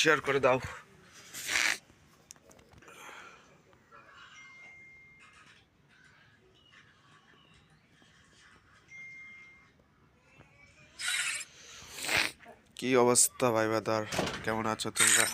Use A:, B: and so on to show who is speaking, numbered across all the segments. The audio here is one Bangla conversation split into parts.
A: শেয়ার করে দাও। কি অবস্থা ভাই বাদার? কেমন আছো তোমরা?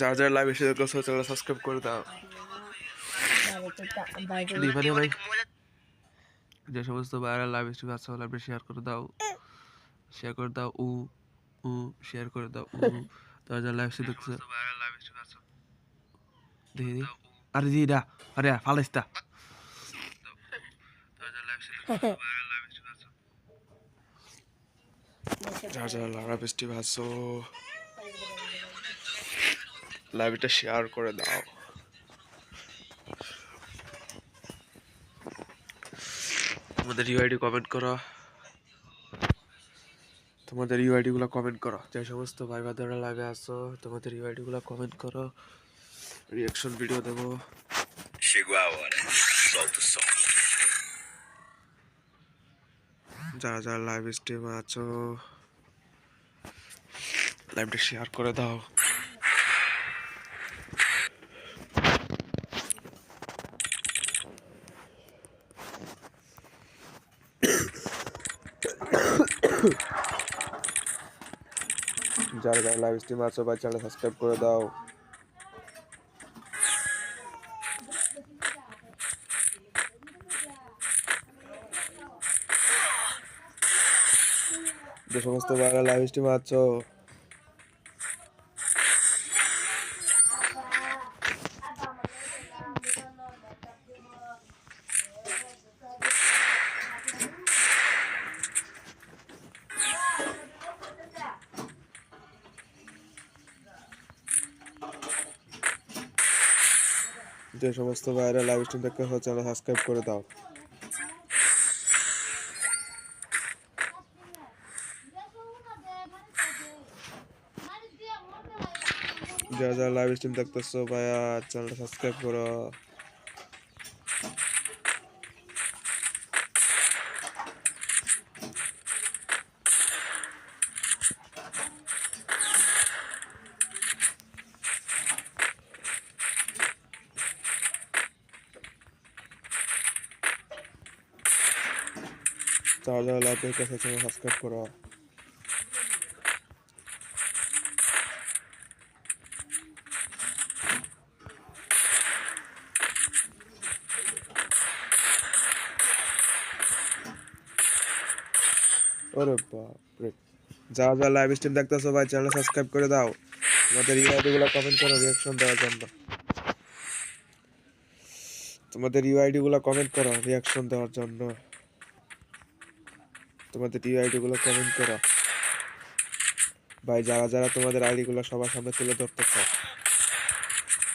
A: যারা যারা লাইভ এসে দেখছ চ্যানেল সাবস্ক্রাইব করে দাও। দিবানি ভাই যে সমস্ত ভাইরা লাইভ স্ট্রিম আছে লাইভে শেয়ার করে দাও। শেয়ার করে দাও উ উ শেয়ার করে দাও উ। যারা যারা লাইভ স্ট্রিম দেখছ। দেখি আরে দি দা আরে ফালাইস দা। যারা যারা লাইভ স্ট্রিম আছো লাইভটা শেয়ার করে দাও। তোমাদের ইউআইডি কমেন্ট করো। তোমাদের ইউআইডি গুলো কমেন্ট করো। যে সমস্ত ভাই বাদারা লাগে আসো তোমাদের ইউআইডি গুলো কমেন্ট করো। রিয়াকশন ভিডিও দেবো।
B: Chegou a hora. Solta o som.
A: যারা যারা লাইভ স্ট্রিমে আছো লাইভটা শেয়ার করে দাও। যারা গায়ে লাইভ স্ট্রিম আছে, ভাই চ্যানেল সাবস্ক্রাইব করে দাও। যে সমস্ত ভাইরা লাইভ স্ট্রিম আছো যে সমস্ত ভাইরা লাইভ স্ট্রিম দেখতে চ্যানেল সাবস্ক্রাইব করে দাও। যারা যারা লাইভ স্ট্রিম দেখতেছো ভাইয়া চ্যানেলটা সাবস্ক্রাইব করো। যারা যারা লাইভ দেখতেছো চ্যানেল সাবস্ক্রাইব করো। ওরে বাপরে। যারা যারা লাইভ স্ট্রিম দেখতেছো ভাই চ্যানেল সাবস্ক্রাইব করে দাও। তোমাদের ইউআইডি গুলো কমেন্ট করো রিয়াকশন দেওয়ার জন্য। তোমাদের ইউআইডি গুলো কমেন্ট করো রিয়াকশন দেওয়ার জন্য। তোমাদের ইউআইডি আইডিগুলো কমেন্ট করো। ভাই, যারা যারা তোমাদের আইডিগুলো সবার সামনে তুলে ধরতে চাও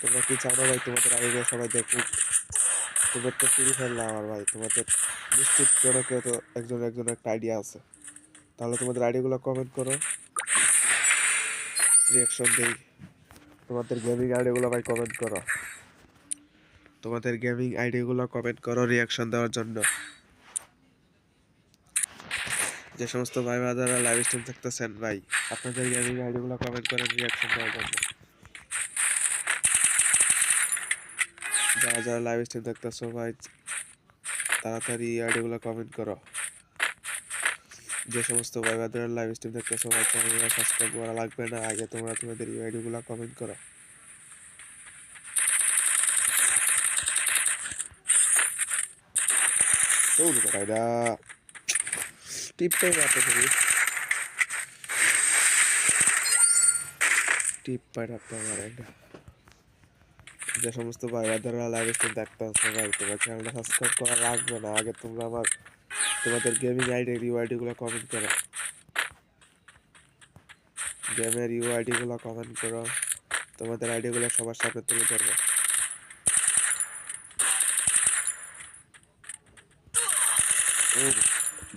A: তোমরা কি চাও না ভাই তোমাদের আইডি গুলো সবাই দেখুক? তোমার তো ফ্রি ফেললাম আমার ভাই, তোমাদের নিশ্চিত কোনো কেউ তো একজন একজন একটা আইডিয়া আছে। তাহলে তোমাদের আইডিগুলো কমেন্ট করো। রিয়াকশন দিই। তোমাদের গেমিং আইডিগুলো ভাই কমেন্ট করো। তোমাদের গেমিং আইডিগুলো কমেন্ট করো রিয়াকশন দেওয়ার জন্য। যে সমস্ত ভাই বাজারা লাইভ স্ট্রিম থাকতেছেন ভাই আপনাদের গেমিং আইডিগুলো কমেন্ট করেন রিয়াকশন দেওয়ার জন্য যারা যারা লাইভ স্ট্রিম দেখতেছো ভাই তাড়াতাড়ি আইডিগুলো কমেন্ট করো যে সমস্ত ভাই ভাইবাদের লাইভ স্ট্রিম দেখতেছো ভাই চ্যানেলটা সাবস্ক্রাইব করা লাগবে না আগে তোমরা তোমাদের ইউআইডিগুলো কমেন্ট করো Oh, look at that. টিপে রাতে করি টিপ রাখতে আমার যে সমস্ত ভাইবাদেরা লাইভ স্ট্রিম দেখতে হচ্ছে ভাই তোমার চ্যানেলটা সাবস্ক্রাইব করা লাগবে না। আগে তোমরা আমার, তোমাদের গেমিং আইডি ইউআইডি গুলো কমেন্ট করো। গেমের ইউআইডি গুলো কমেন্ট করো। তোমাদের আইডিগুলো সবার সামনে তুলে ধরবো।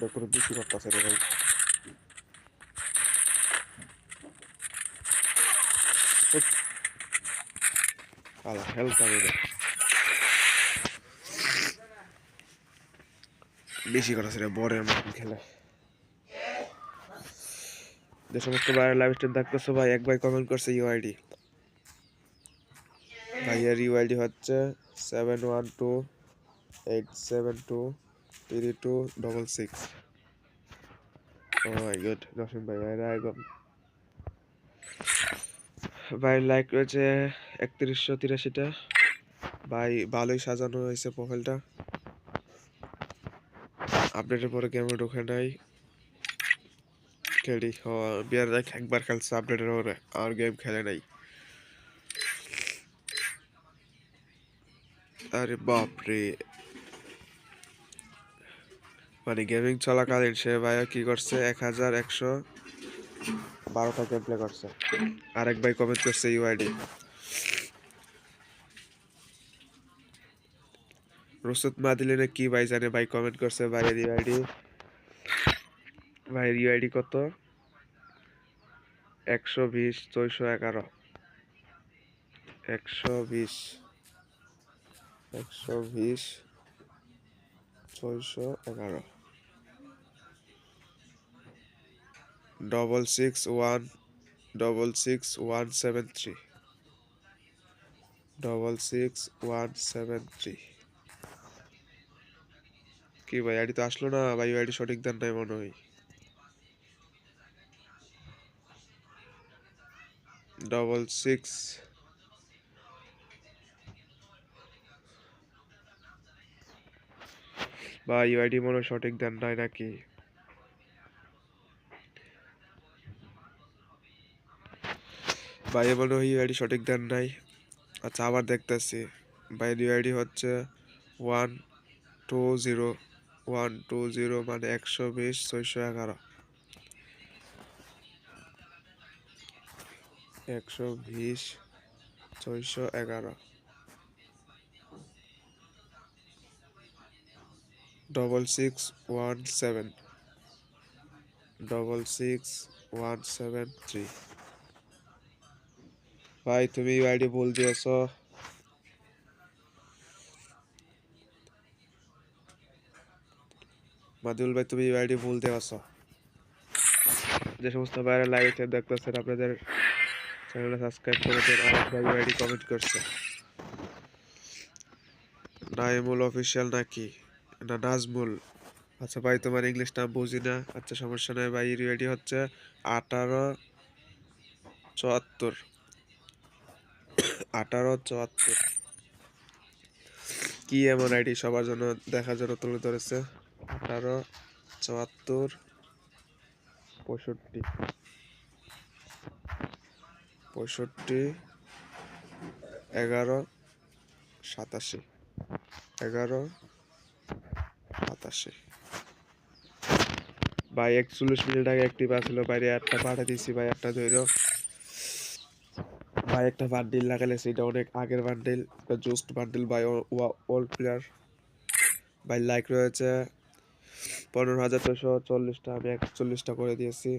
A: ও দেখো বেশি করতেছে রে ভাই। বেশি কথা ছিল বরের মতন খেলে। যে সমস্ত ভাইয়ের লাইভ স্ট্রিম দেখতেছো ভাই, এক ভাই কমেন্ট করছে ইউআইডি ভাইয়ের ইউআইডি হচ্ছে seven one two eight seven two three two double six oh my god Roshan ভাই ভাইরা একদম ভাই লাইক রয়েছে একত্রিশশো তিরাশিটা। ভাই ভালোই সাজানো হয়েছে প্রোফাইলটা আপডেটের পরে গেমে ঢুকে নাই। খেলি বিয়ার দেখ, একবার খেলছে আপডেটের পরে আর গেম খেলে নাই। আরে বাপরে। মানে গেমিং চলাকালীন সে ভাইয়া কি করছে? এক হাজার একশো বারোটা গেম প্লে করছে। আরেক ভাই কমেন্ট করছে ইউআইডি রসুদ মাদিলিনে কি ভাই জানে? ভাই কমেন্ট করছে ভাইয়ের ইউআইডি ভাইয়ের ইউআইডি কত? একশো বিশ, ছয়শো এগারো। একশো বিশ একশো বিশ, ছয়শো এগারো। Double six one double six one seven three double six one seven three কি ভাই, আইডি তো আসলো না? ভাই আইডি সঠিক দেন নাই মনে হয়। ডবল সিক্স বা ইউআইডি মনে হয় সঠিক দেন নাই নাকি? ভাই হয় ইউআইডি সঠিক দেন নাই। আচ্ছা আবার দেখতেছি। ভাই ইউআইডি হচ্ছে one two zero, one two zero মানে একশো বিশ, ছয়শো এগারো। একশো বিশ, ছয়শো এগারো। Double six one seven. Double six one seven three. ভাই, তুমি আইডি ভুল দিয়েছ। মাদুল ভাই, তুমি আইডি ভুল দিয়েছ। যে সমস্ত বাইরে লাইভ দেখতেছেন, আপনাদের চ্যানেলটা সাবস্ক্রাইব করে দেন, আর ভাই আইডি কমেন্ট করছে নাইমুল অফিসিয়াল নাকি? না, নাজমুল। আচ্ছা ভাই, তোমার ইংলিশ নাম বুঝি না। আচ্ছা সমস্যা নাই ভাই রেডি হচ্ছে আঠারো চুয়াত্তর। আঠারো, চুয়াত্তর। কি এমন আইডি সবার জন্য দেখার জন্য তুলে ধরেছে? আঠারো, চুয়াত্তর, পঁয়ষট্টি। পঁয়ষট্টি, এগারো, সাতাশি। এগারো, সাতাশি। ভাই, একচল্লিশ মিনিট আগে একটি বাছিল বাইরে একটা পাঠা দিয়েছি, ভাই একটা ধৈর্য ভাই একটা বান্ডিল লাগালে সেটা অনেক আগের বান্ডিল জোস্ট বান্ডিল বাই অল প্লেয়ার ভাই লাইক রয়েছে পনেরো হাজার ছশো চল্লিশটা, আমি একচল্লিশটা করে দিয়েছি।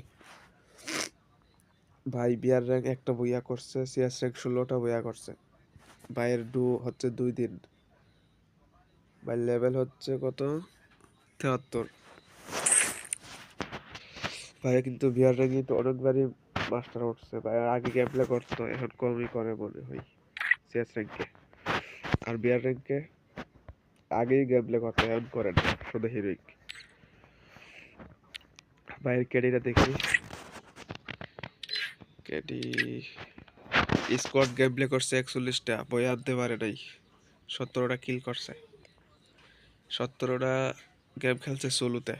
A: ভাই, বিয়ার র্যাঙ্ক একটা বইয়া করছে সিএস র্যাঙ্ক ষোলোটা বইয়া করছে। ভাইয়ের ডু হচ্ছে দুই দিন। ভাই লেভেল হচ্ছে কত? তেহাত্তর। ভাই কিন্তু বিয়ার র্যাঙ্কে তো অনেকবারই মাস্টার উঠছে আর আগে গেম প্লে করতো এখন কমই করে মনে হয়। সিএস র্যাঙ্কে আর বিয়ার র্যাঙ্কে আগেই গেম প্লে করতো এখন করে না, শুধু হিরোইক ভাইয়ের ক্যাডিটা দেখি। ক্যাডি স্কোয়াড গেম প্লে করছে একচল্লিশটা, বই আনতে পারে নাই। সতেরোটা কিল করছে। সতেরোটা গেম খেলছে সোলোতে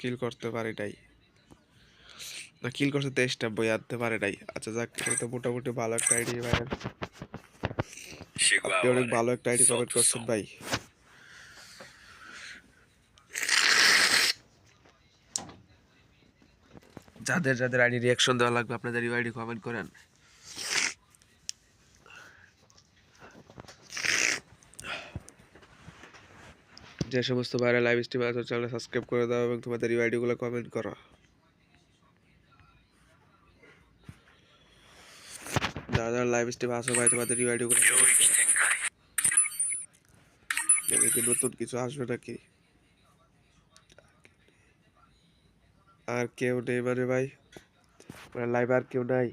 A: কিল করতে পারে নাই। না কিল করছে তেইশটা বই আনতে পারে নাই। আচ্ছা যাক এটা তো মোটামুটি ভালো একটা আইডি
B: a
A: আপনি অনেক ভালো একটা আইডি কমেন্ট করছেন ভাই। যাদের যাদের আইডি রিয়াকশন দেওয়া লাগবে আপনাদের আইডি কমেন্ট করেন। যে সমস্ত বাইরে লাইভ স্ট্রিম আছে চ্যানেল সাবস্ক্রাইব করে দাও এবং তোমাদের ইউআইডিগুলো কমেন্ট করো। যারা লাইভ স্ট্রিমে আসো ভাই তোমাদের
B: রিওয়ার্ড
A: করে কি নতুন কিছু আসবে নাকি। আর কেউ নেই মানে ভাই মানে লাইভ আর কেউ নাই।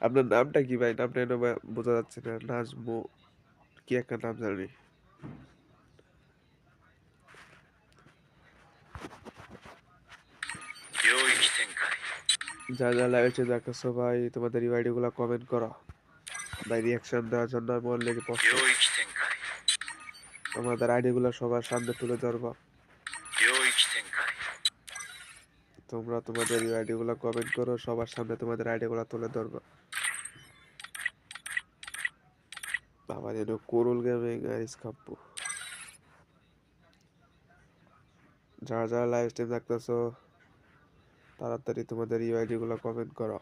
A: আপনার নামটা কি ভাই? নামটা বোঝা যাচ্ছে না, নাজমো। কি একটা নাম জানি। যা যা লাগেছে দেখেছ ভাই তোমাদের এই আইডিগুলো কমেন্ট করো। ভাই রিয়াকশন দেওয়ার জন্য আমি অলরেডি তোমাদের আইডিগুলো সবার সামনে তুলে ধরবো। তোমরা তোমাদের এই আইডিগুলো কমেন্ট করো সবার সামনে তোমাদের আইডিগুলো তুলে ধরবো। বাবা যেন কোরল গেমিং আর ইসকাপ্পু যারা যারা লাইভ স্ট্রিম দেখতেছো। তাড়াতাড়ি তোমাদের ইউআইডি গুলো কমেন্ট করো।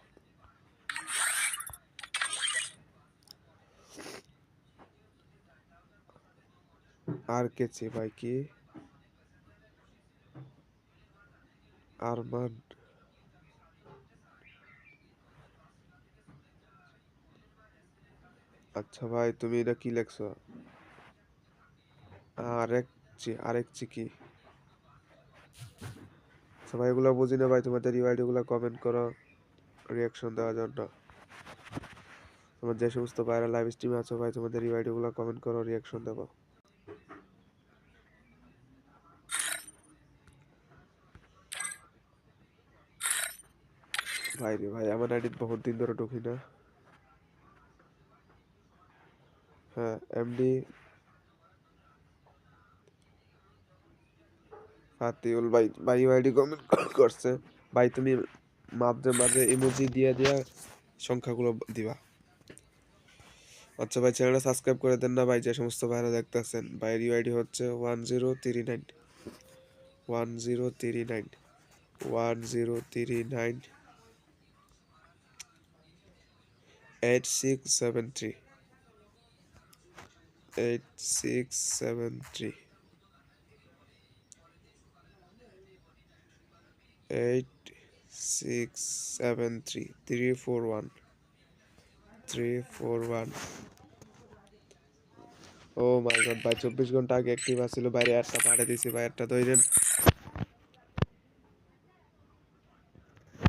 A: আর কেছি ভাই কি? আরমান। আচ্ছা ভাই, তুমি এটা কি লেখছো? আরেক চি, আরেক চিকি আচ্ছা ভাই, এগুলো বুঝি না ভাই, তোমাদের ইউআইডি গুলো কমেন্ট করো রিয়াকশন দেওয়ার জন্য তোমার যে সমস্ত ভাইরা লাইভ স্ট্রিমে আছো ভাই, তোমাদের ইউআইডি গুলো কমেন্ট করো রিয়াকশন দেবো। ভাই রে ভাই আমার আইডি বহুত দিন ধরে ঢুকি না। হ্যাঁ এমডি ফাতিউল ভাই ভাই আইডি কমেন্ট করছে। ভাই, তুমি মাঝে মাঝে ইমোজি দিয়ে দিয়া সংখ্যাগুলো দিবা। আচ্ছা ভাই চ্যানেলটা সাবস্ক্রাইব করে দেন না ভাই, যে সমস্ত ভাইরা দেখতেছেন। ভাইয়ের ইউআইডি হচ্ছে one zero three nine one zero three nine one zero three nine eight six seven three eight six seven three eight six seven three three four one three four one oh my god ভাই, চব্বিশ ঘণ্টা আগে অ্যাক্টিভ আসছিল বাইরে একটা পাঠিয়ে দিয়েছি ভাই একটা ধরেন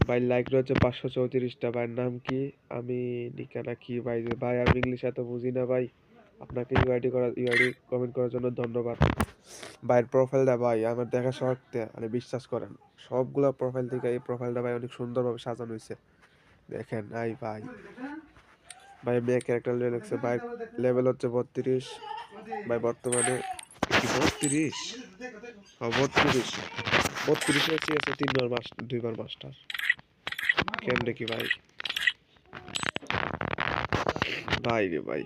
A: ভাই লাইক রয়েছে পাঁচশো চৌত্রিশটা, ভাইয়ের নাম কি? আমি নিকানা কি, ভাই ভাই, আমি ইংলিশ এত বুঝি না, ভাই। আপনাকে ইউআইডি করা ইউআইডি কমেন্ট করার জন্য ধন্যবাদ। ভাইয়ের প্রোফাইলটা ভাই, আমার দেখা শর্তে মানে বিশ্বাস করেন, সবগুলা প্রোফাইল থেকে এই প্রোফাইলটা ভাই অনেক সুন্দরভাবে সাজানো হয়েছে। দেখেন, আই ভাই। ভাই, মেয়ে ক্যারেক্টার লেগেছে ভাই লেভেল হচ্ছে বত্রিশ। ভাই, বর্তমানে বত্রিশ? হ্যাঁ বত্রিশ। বত্রিশ হচ্ছে তিনবার মাস্টার দুইবার মাস্টার। কেমনে কি ভাই? ভাই রে ভাই।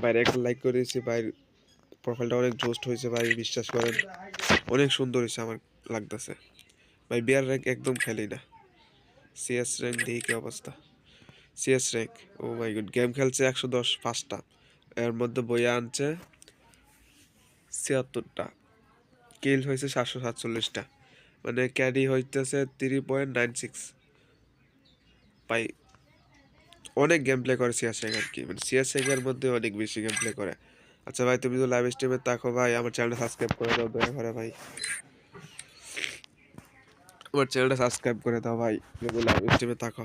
A: ভাই একটা লাইক করে দিয়েছি ভাই প্রোফাইলটা অনেক জোস্ট হয়েছে ভাই, বিশ্বাস করেন। অনেক সুন্দর হয়েছে আমার লাগতেছে। ভাই বিয়ার র্যাঙ্ক একদম খেলি না। সিএস র্যাঙ্ক দেখি কি অবস্থা। CS rank oh my god game খেলছে একশো দশ পাঁচটা। এর মধ্যে বইয়া আনছে ছিয়াত্তরটা। কিল হয়েছে সাতশো সাতচল্লিশটা। মানে ক্যারি হইতেছে থ্রি পয়েন্ট নাইন সিক্স ভাই অনেক গেম প্লে করে সিয়া শেখ আর কি। মানে সিয়া শেখের মধ্যে অনেক বেশি গেম প্লে করে। আচ্ছা ভাই তুমি তো লাইভ স্ট্রিমে থাকো ভাই আমার চ্যানেলটা সাবস্ক্রাইব করে দাও দয়া করে ভাই। আমার চ্যানেলটা সাবস্ক্রাইব করে দাও ভাই তুমি লাইভ স্ট্রিমে থাকো।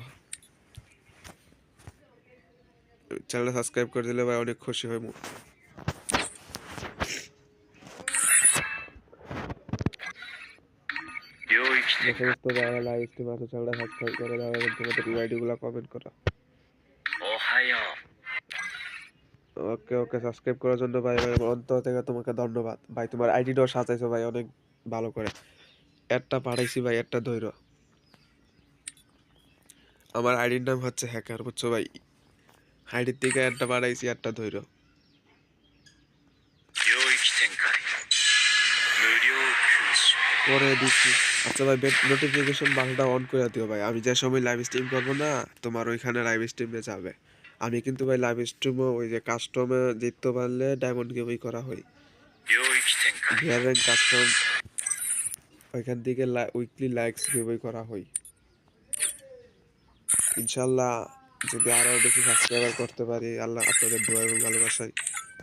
A: চ্যানেলটা সাবস্ক্রাইব করে দিলে ভাই অনেক খুশি
B: হয়
A: সমস্ত যারা লাইভ স্ট্রিম আছে চ্যানেলটা সাবস্ক্রাইব করে দাও এবং তোমাদের ভিডিওগুলো কমেন্ট করো। ওকে ওকে সাবস্ক্রাইব করার জন্য ভাই আমার অন্তর থেকে তোমাকে ধন্যবাদ। ভাই তোমার আইডিটাও সাজাইছো ভাই অনেক ভালো করে। একটা পাঠাইছি ভাই একটা ধৈর্য আমার আইডির নাম হচ্ছে হ্যাকার বুঝছ ভাই? আইডির থেকে একটা পাঠাইছি একটা ধৈর্য করে দিচ্ছি আচ্ছা ভাই নোটিফিকেশন বাটনটা অন করে দিও ভাই। আমি যে সময় লাইভ স্ট্রিম করব না তোমার ওইখানে লাইভ স্ট্রিমে যাবে। আমি কিন্তু ভাই লাইভ স্ট্রিম ওই যে কাস্টমে জিততে পারলে ডায়মন্ড গেমই করা হয়। ভিআর কাস্টম ওইখান থেকে উইকলি লাইক্স গেমই করা হয়। ইনশাল্লাহ যদি আরও বেশি সাবস্ক্রাইবার করতে পারি, আল্লাহ আপনাদের দোয়া এবং ভালোবাসায়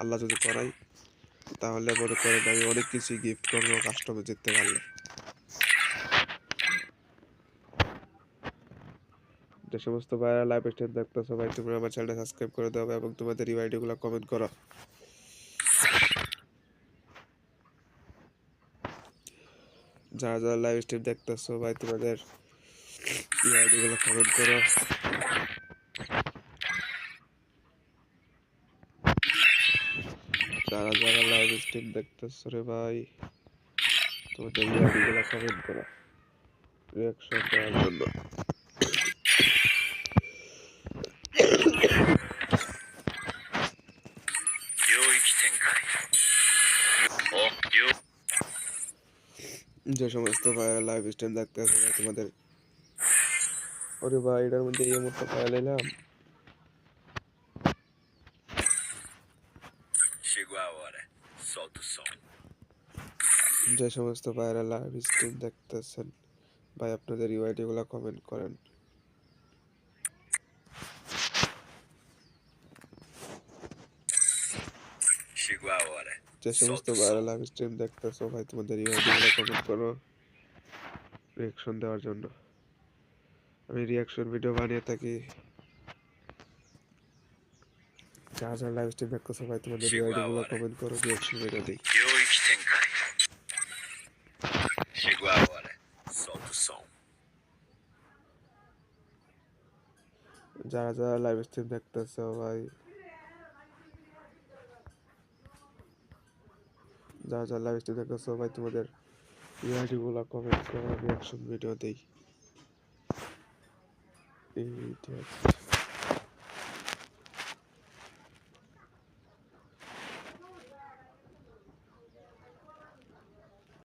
A: আল্লাহ যদি করাই তাহলে মনে করেন আমি অনেক কিছুই গিফট করব কাস্টমার জিততে পারলে। যে সমস্ত ভাইরা লাইভ স্ট্রিম দেখতেছো ভাই তোমরা আমার চ্যানেলটা সাবস্ক্রাইব করে দাও এবং তোমাদের এই আইডিগুলো কমেন্ট করো। যারা যারা লাইভ স্ট্রিম দেখতেছো ভাই, তোমাদের এই আইডিগুলো কমেন্ট করো। যারা যারা লাইভ স্ট্রিম দেখতেছো রে ভাই, তোমাদের এই আইডিগুলো কমেন্ট করো। রিয়াকশন জন্য। যে সমস্ত ভাইরা লাইভ স্ট্রিম দেখতে ভাই তোমাদের ওরে ভাই, এটার মধ্যে এই মুহূর্তে পাওয়া
B: এলাম.
A: যে সমস্ত ভাইরা লাইভ স্ট্রিম দেখতেছেন, ভাই, আপনাদের ইউআইডি গুলো কমেন্ট করেন
B: Chegou a hora.
A: যে সমস্ত ভাইরা লাইভ স্ট্রিম দেখতেছো ভাই তোমাদের ইউআইডি গুলো কমেন্ট করো রিয়াকশন দেওয়ার জন্য আমি রিয়াকশন ভিডিও বানিয়ে থাকি যারা যারা লাইভ স্ট্রিম দেখতেছো ভাই তোমাদের ইউআইডি গুলো কমেন্ট করো রিয়াকশন ভিডিও দিই
B: Chegou a hora. Solta o som.
A: যারা যারা লাইভ স্ট্রিম দেখতেছো ভাই যারা যারা লাইভ স্ট্রিম দেখতেছো ভাই তোমাদের ইউআইডি গুলো কমেন্ট করো রিয়াকশন ভিডিও দেই এই এইটা